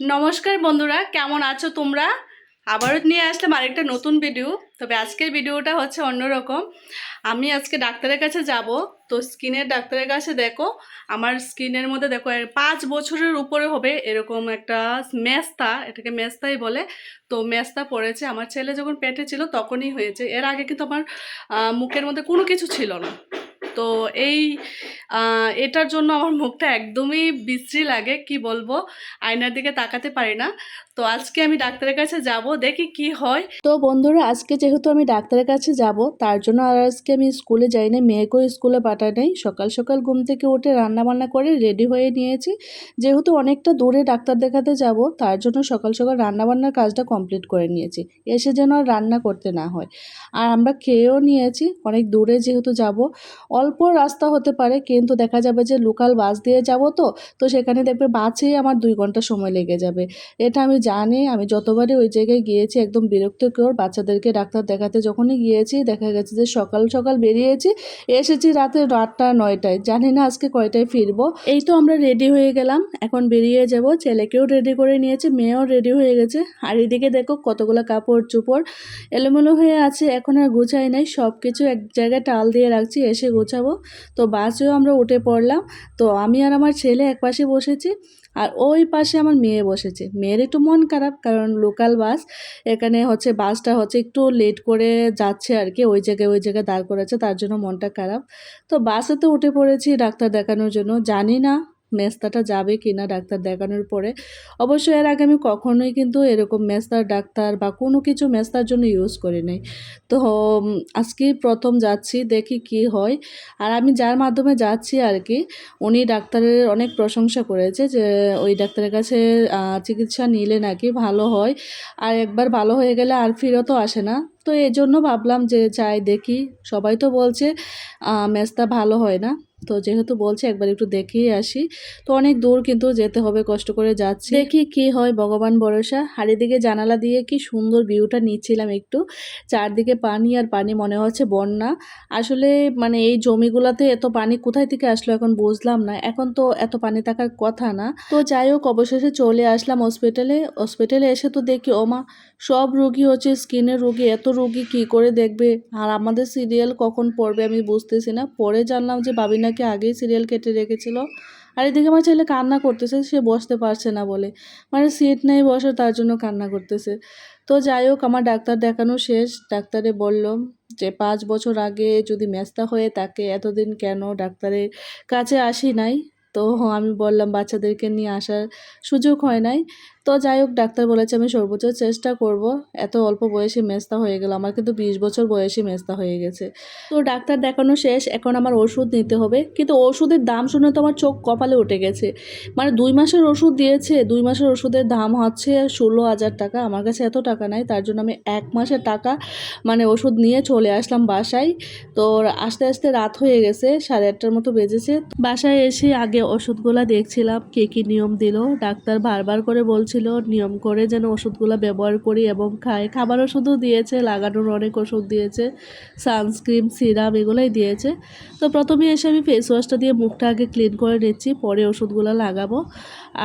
নমস্কার বন্ধুরা, কেমন আছো তোমরা? আবারও নিয়ে আসলাম আরেকটা নতুন ভিডিও তবে আজকের ভিডিওটা হচ্ছে অন্যরকম। আমি আজকে ডাক্তারের কাছে যাব। তো স্কিনের ডাক্তারের কাছে দেখো, আমার স্কিনের মধ্যে দেখো পাঁচ বছরের উপরে হবে এরকম একটা মেস্তা, এটাকে মেস্তাই বলে। তো মেস্তা পড়েছে। আমার ছেলে যখন পেটে ছিল তখনই হয়েছে। এর আগে কিন্তু আমার মুখের মধ্যে কোনো কিছু ছিল না। তো এই এটার জন্য আমার মুখটা একদমই বিশ্রী লাগে, কি বলব? আয়নার দিকে তাকাতে পারি না। তো আজকে আমি ডাক্তারের কাছে যাব, দেখি কি হয়। তো বন্ধুরা, আজকে যেহেতু আমি ডাক্তারের কাছে যাব, তার জন্য আর আজকে আমি স্কুলে যাই না মেয়েকেও স্কুলে পাঠাই নাই। সকাল সকাল ঘুম থেকে উঠে রান্না বান্না করে রেডি হয়ে নিয়েছি। যেহেতু অনেকটা দূরে ডাক্তার দেখাতে যাব, তার জন্য সকাল সকাল রান্না বান্নার কাজটা কমপ্লিট করে নিয়েছি। এসে যেন আর রান্না করতে না হয়। আর আমরা খেয়েও নিয়েছি, অনেক দূরে যেহেতু যাব, অল্প রাস্তা হতে পারে কিন্তু দেখা যাবে যে লোকাল বাস দিয়ে যাব তো তো সেখানে দেখবে বাসেই আমার দুই ঘণ্টা সময় লেগে যাবে। এটা আমি জানি, আমি যতবারই ওই জায়গায় গিয়েছি, একদম বিরক্তকর বাচ্চাদেরকে ডাক্তার দেখাতে যখনই গিয়েছি, দেখা গেছে যে সকাল সকাল বেরিয়েছি, এসেছি রাতে আটটা, নয়টায়। জানি না আজকে কয়টায় ফিরবো। এই তো আমরা রেডি হয়ে গেলাম, এখন বেরিয়ে যাব। ছেলেকেও রেডি করে নিয়েছে, মেয়েও রেডি হয়ে গেছে। আর এদিকে দেখো কতগুলো কাপড় চোপড় এলোমেলো হয়ে আছে, এখন আর গোছাই নাই। সব কিছু এক জায়গায় টাল দিয়ে রাখছি, এসে গোছাবো। তো বাসেও আমরা উঠে পড়লাম। তো আমি আর আমার ছেলে এক পাশে বসেছি আর ওই পাশে আমার মেয়ে বসেছে। মেয়ের একটু মন খারাপ কারণ লোকাল বাস এখানে হচ্ছে বাসটা হচ্ছে একটু লেট করে যাচ্ছে আর কি, ওই জায়গায় ওই জায়গায় দাঁড় করেছে তার জন্য মনটা খারাপ। তো বাসে তো উঠে পড়েছি ডাক্তার দেখানোর জন্য, জানি না মেস্তাটা যাবে কি না ডাক্তার দেখানোর পরে। অবশ্য এর আগে আমি কখনোই কিন্তু এরকম মেস্তার ডাক্তার বা কোনো কিছু মেস্তার জন্য ইউজ করি নাই। তো আজকে প্রথম যাচ্ছি, দেখি কি হয়। আর আমি যার মাধ্যমে যাচ্ছি আর কি, উনি ডাক্তারের অনেক প্রশংসা করেছে যে, ওই ডাক্তারের কাছে চিকিৎসা নিলে নাকি ভালো হয়। আর একবার ভালো হয়ে গেলে আর ফিরতও আসে না। তো এই জন্য ভাবলাম যে, যাই দেখি। সবাই তো বলছে মেস্তা ভালো হয় না। তো যেহেতু বলছে একবার একটু দেখিয়ে আসি। তো অনেক দূর কিন্তু যেতে হবে, কষ্ট করে যাচ্ছি। দেখি কি হয়, ভগবান ভরসা। আর এদিকে জানালা দিয়ে কি সুন্দর ভিউটা নিচ্ছিলাম একটু। চারদিকে পানি আর পানি মনে হচ্ছে বন্যা। আসলে মানে এই জমিগুলোতে এত পানি কোথায় থেকে আসলো এখন বুঝলাম না। এখন তো এত পানি থাকার কথা না। তো যাই হোক, অবশেষে চলে আসলাম হসপিটালে হসপিটালে এসে তো দেখি ওমা সব রুগী হচ্ছে স্কিনের রুগী। এত রুগী কি করে দেখবে? আর আমাদের সিরিয়াল কখন পড়বে আমি বুঝতেছি না। পরে জানলাম যে বাবি নাকি আগেই সিরিয়াল কেটে রেখেছিল। আর এদিকে আমার ছেলে কান্না করতেছে, সে বসতে পারছে না বলে। মানে সিট নেই বসে, তার জন্য কান্না করতেছে। তো যাই হোক, আমার ডাক্তার দেখানো শেষ। ডাক্তারে বলল যে, পাঁচ বছর আগে যদি ম্যাচটা হয়ে তাকে এতদিন কেন ডাক্তারের কাছে আসি নাই? তো আমি বললাম, বাচ্চাদেরকে নিয়ে আসার সুযোগ হয় নাই। তো যাই হোক, ডাক্তার বলেছে আমি সর্বোচ্চ চেষ্টা করব। এত অল্প বয়সে মেস্তা হয়ে গেল, আমার কিন্তু বিশ বছর বয়সে মেস্তা হয়ে গেছে। তো ডাক্তার দেখানো শেষ, এখন আমার ওষুধ নিতে হবে। কিন্তু ওষুধের দাম শুনে তো আমার চোখ কপালে উঠে গেছে। মানে দুই মাসের ওষুধ দিয়েছে, দুই মাসের ওষুধের দাম হচ্ছে ষোলো হাজার টাকা। আমার কাছে এত টাকা নাই, তার জন্য আমি এক মাসের টাকা মানে ওষুধ নিয়ে চলে আসলাম বাসায়। তো আস্তে আস্তে রাত হয়ে গেছে, সাড়ে আটটার মতো বেজেছে। বাসায় এসে আগে ওষুধগুলো দেখছিলাম, কে কী নিয়ম দিল। ডাক্তার বারবার করে বলছিল নিয়ম করে যেন ওষুধগুলো ব্যবহার করি এবং খাই। খাবার ওষুধও দিয়েছে, লাগানোর অনেক ওষুধ দিয়েছে, সানস্ক্রিন, সিরাম এগুলোই দিয়েছে। তো প্রথমে এসে আমি ফেস ওয়াশটা দিয়ে মুখটা আগে ক্লিন করে নিচ্ছি, পরে ওষুধগুলো লাগাবো।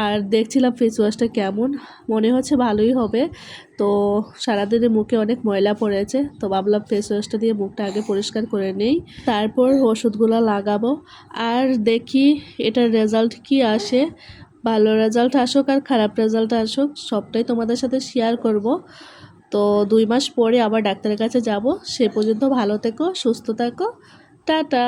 আর দেখছিলাম ফেস ওয়াশটা কেমন, মনে হচ্ছে ভালোই হবে। তো সারাদিনে মুখে অনেক ময়লা পড়েছে, তো ভাবলাম ফেস ওয়াশটা দিয়ে মুখটা আগে পরিষ্কার করে নেই। তারপর ওষুধগুলো লাগাবো। আর দেখি এটার রেজাল্ট কি আসে। ভালো রেজাল্ট আসুক আর খারাপ রেজাল্ট আসুক, সবটাই তোমাদের সাথে শেয়ার করব। তো দুই মাস পরে আবার ডাক্তারের কাছে যাব। সে পর্যন্ত ভালো থেকো, সুস্থ থাকো। টাটা!